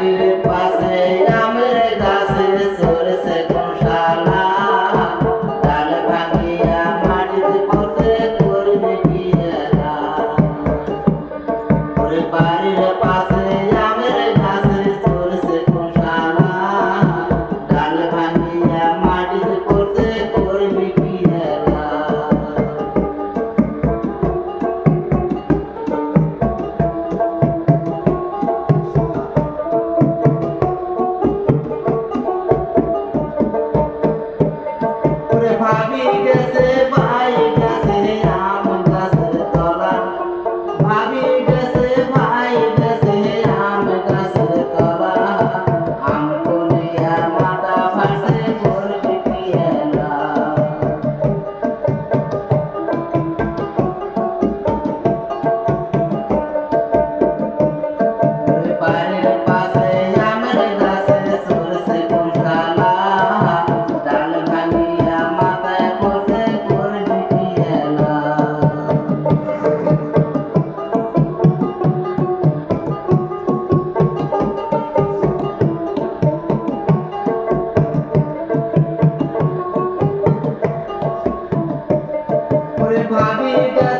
বাড়ির we got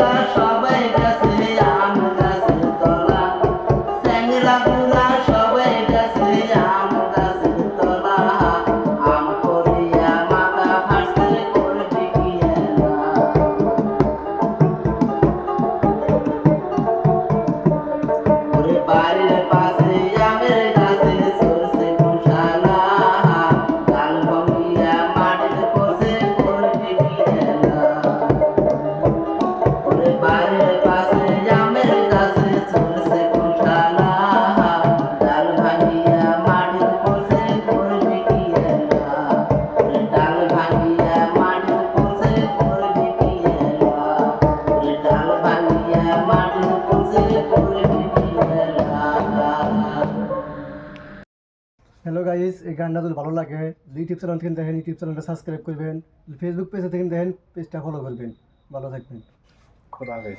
পুরা সবাই গেছে আম গাছে তলা স্যাংরা পুরা হ্যালো গাইস এই গানটা যদি ভালো লাগে ইউটিউব চ্যানেল থেকে দেখেন ইউটিউব চ্যানেলটা সাবস্ক্রাইব করবেন। ফেসবুক পেজে থেকে দেখেন পেজটা ফলো করবেন। ভালো থাকবেন। খোদা হাফেজ।